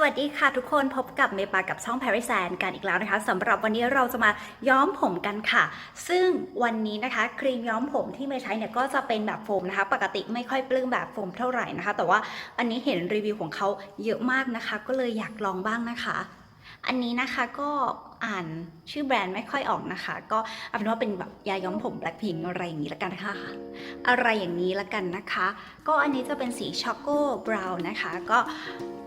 สวัสดีค่ะทุกคนพบกับเมปากับช่อง Paris a n กันอีกแล้วนะคะสำหรับวันนี้เราจะมาย้อมผมกันค่ะ ซึ่งวันนี้นะคะครีมย้อมผมที่เมย์ใช้เนี่ยก็จะเป็นแบบโฟมนะคะ ปกติไม่ค่อยปลื้มแบบโฟมเท่าไหร่นะคะ แต่ว่าอันนี้เห็นรีวิวของเขาเยอะมากนะคะ ก็เลยอยากลองบ้างนะคะ อันนี้นะคะก็ อ่านชื่อแบรนด์ไม่ค่อยออกนะคะ ก็เอาเป็นว่าเป็นแบบยาย้อมผม Blackpink อะไรอย่างนี้ละกันค่ะ อะไรอย่างนี้ละกันนะคะ ก็อันนี้จะเป็นสีช็อกโกบราวน์นะคะ ก็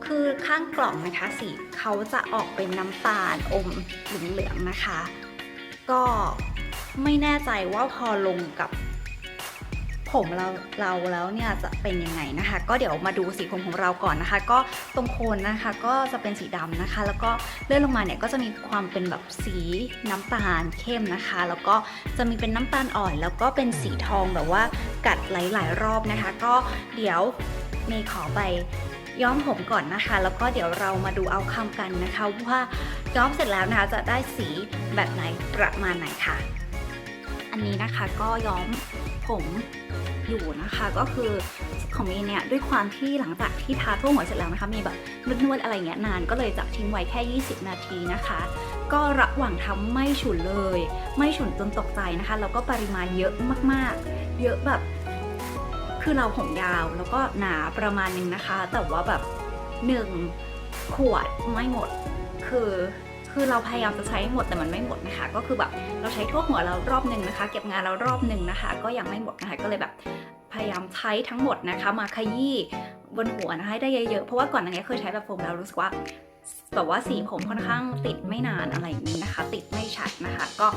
คือข้างกล่องนะคะสีเขาจะออกเป็นน้ำตาลอมเหลืองๆนะคะ ก็ไม่แน่ใจว่าพอลงกับ ผมเราเราแล้วเนี่ยจะเป็นยังไงนะคะ ก็เดี๋ยวมาดูสีผมของเราก่อนนะคะ ก็ตรงโคนนะคะก็จะเป็นสีดำนะคะ แล้วก็เลื่อนลงมาเนี่ยก็จะมีความเป็นแบบสีน้ำตาลเข้มนะคะ แล้วก็จะมีเป็นน้ำตาลอ่อน แล้วก็เป็นสีทองแบบว่ากัดหลาย ๆ รอบนะคะ ก็เดี๋ยวเมย์ขอไปย้อมผมก่อนนะคะ แล้วก็เดี๋ยวเรามาดูเอาคำกันนะคะว่าย้อมเสร็จแล้วนะคะจะได้สีแบบไหนประมาณไหนค่ะ อันนี้นะคะก็ย้อม ผมอยู่นะคะก็คือของเมย์เนี่ยด้วยความที่หลังจากที่ทาทั่วหัวเสร็จแล้วนะคะมีแบบนวดๆอะไรเงี้ยนานก็เลยจะทิ้งไว้แค่ 20 นาทีนะคะ ก็ระหว่างทำไม่ฉุนเลย ไม่ฉุนจนตกใจนะคะแล้วก็ปริมาณเยอะมากๆ เยอะแบบ คือเราผมยาวแล้วก็หนาประมาณนึงนะคะ แต่ว่าแบบหนึ่งขวดไม่หมดคือ คือเราพยายามจะใช้ให้หมดแต่มันไม่หมดนะคะ ก็คือแบบเราใช้ทั่วหัวเรารอบหนึ่งนะคะ เก็บงานเรารอบหนึ่งนะคะ ก็ยังไม่หมดนะคะก็เลยแบบพยายามใช้ทั้งหมดนะคะ มาขยี้บนหัวนะคะให้ได้เยอะๆเพราะว่าก่อนหน้านี้เคยใช้แบบโฟมแล้วรู้สึกว่าแบบว่าสีผมค่อนข้างติดไม่นานอะไรอย่างนี้นะคะ ติดไม่ชัดนะคะ ก็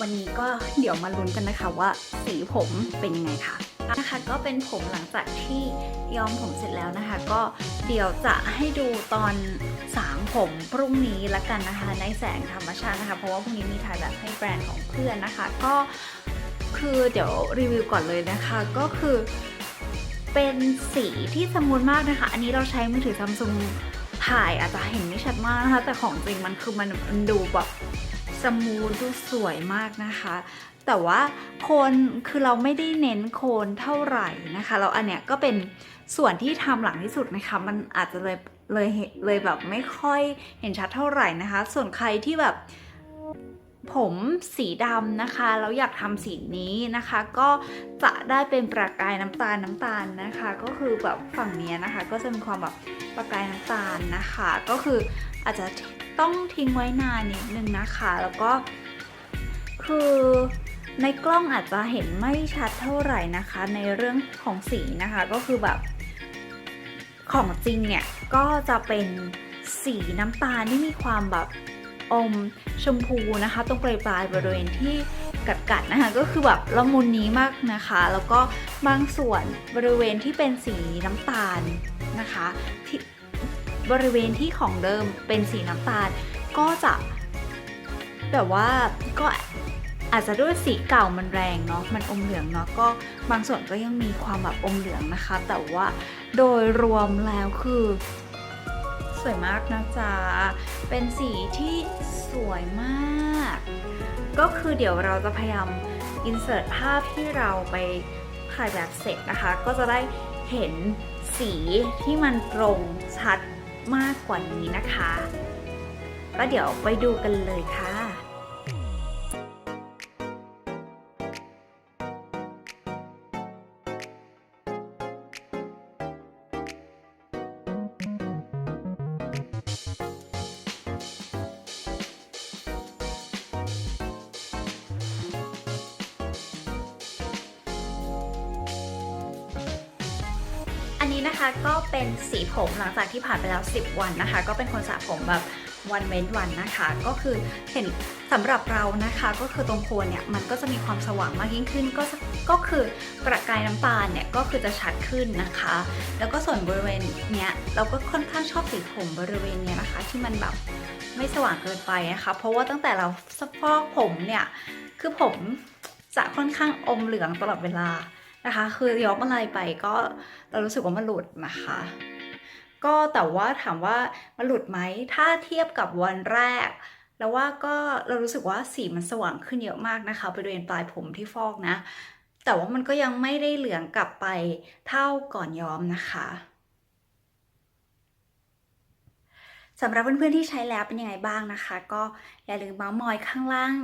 วันนี้ก็เดี๋ยวมาลุ้นกันนะคะว่าสีผมเป็นยังไงค่ะ นะคะก็เป็นผมหลังจากที่ย้อมผมเสร็จแล้วนะคะ ก็เดี๋ยวจะให้ดูตอนสางผมพรุ่งนี้ละกันนะคะ ในแสงธรรมชาตินะคะ เพราะว่าพรุ่งนี้มีถ่ายแบบให้แบรนด์ของเพื่อนนะคะ ก็คือเดี๋ยวรีวิวก่อนเลยนะคะ ก็คือเป็นสีที่สมูทมากนะคะ อันนี้เราใช้มือถือซัมซุงถ่ายอาจจะเห็นไม่ชัดมากนะคะ แต่ของจริงมันคือมันมันดูแบบ สมูทดูสวยมากนะคะ แต่ว่าโคนคือเราไม่ได้เน้นโคนเท่าไหร่นะคะแล้วอันเนี้ยก็เป็นส่วนที่ทำหลังที่สุดนะคะ มันอาจจะเลยเลยเห็นเลยแบบไม่ค่อยเห็นชัดเท่าไหร่นะคะ ส่วนใครที่แบบผมสีดำนะคะ แล้วอยากทำสีนี้นะคะ ก็จะได้เป็นประกายน้ำตาลน้ำตาลนะคะ ก็คือแบบฝั่งเนี้ยนะคะ ก็จะมีความแบบประกายน้ำตาลนะคะ ก็คืออาจจะ ต้องทิ้งไว้นานนิดนึงนะคะ แล้วก็คือในกล้องอาจจะเห็นไม่ชัดเท่าไหร่นะคะ ในเรื่องของสีนะคะก็คือแบบ ของจริงเนี่ย ก็จะเป็นสีน้ำตาลที่มีความแบบอมชมพูนะคะ ตรงปลายปลายบริเวณที่กัดๆนะคะ ก็คือแบบละมุนนี้มากนะคะ แล้วก็บางส่วนบริเวณที่เป็นสีน้ำตาลนะคะที่ บริเวณที่ของเดิมเป็นสีน้ำตาล ก็จะแบบว่าก็อาจจะด้วยสีเก่ามันแรงเนาะมันอมเหลืองเนาะก็บางส่วนก็ยังมีความแบบอมเหลืองนะคะ แต่ว่าโดยรวมแล้วคือ สวยมากนะจ๊ะเป็นสีที่สวยมาก ก็คือเดี๋ยวเราจะพยายามอินเสิร์ตภาพที่เราไปถ่ายแบบเสร็จนะคะ ก็จะได้เห็นสีที่มันตรงชัด มากกว่านี้นะคะ ก็เดี๋ยวไปดูกันเลยค่ะ นี้นะคะก็เป็นสีผมหลังจากที่ผ่านไปแล้ว 10 วันนะคะ ก็เป็นคนสระผมแบบวันเว้นวันนะคะ ก็คือเห็นสำหรับเรานะคะ ก็คือตรงโคนเนี่ยมันก็จะมีความสว่างมากยิ่งขึ้น ก็ก็คือประกายน้ำตาลเนี่ยก็คือจะชัดขึ้นนะคะ แล้วก็ส่วนบริเวณเนี้ยเราก็ค่อนข้างชอบสีผมบริเวณเนี้ยนะคะ ที่มันแบบไม่สว่างเกินไปนะคะ เพราะว่าตั้งแต่เราสฟอกผมเนี่ยคือผมจะค่อนข้างอมเหลืองตลอดเวลา นะคะ คือย้อมอะไรไปก็เรารู้สึกว่ามันหลุดนะคะ ก็แต่ว่าถามว่ามันหลุดไหมถ้าเทียบกับวันแรกแล้วว่าก็เรารู้สึกว่าสีมันสว่างขึ้นเยอะมากนะคะบริเวณปลายผมที่ฟอกนะ แต่ว่ามันก็ยังไม่ได้เหลืองกลับไปเท่าก่อนย้อมนะคะ สำหรับเพื่อนๆที่ใช้แล้วเป็นยังไงบ้างนะคะ ก็อย่าลืมเมาส์มอยข้างล่าง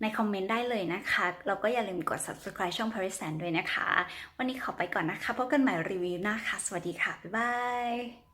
ในคอมเมนต์ได้เลยนะคะแล้วก็อย่าลืมกด subscribe ช่อง Paris Sand ด้วยนะคะ วันนี้ขอไปก่อนนะคะพบกันใหม่รีวิวหน้าค่ะ สวัสดีค่ะ บ๊ายบาย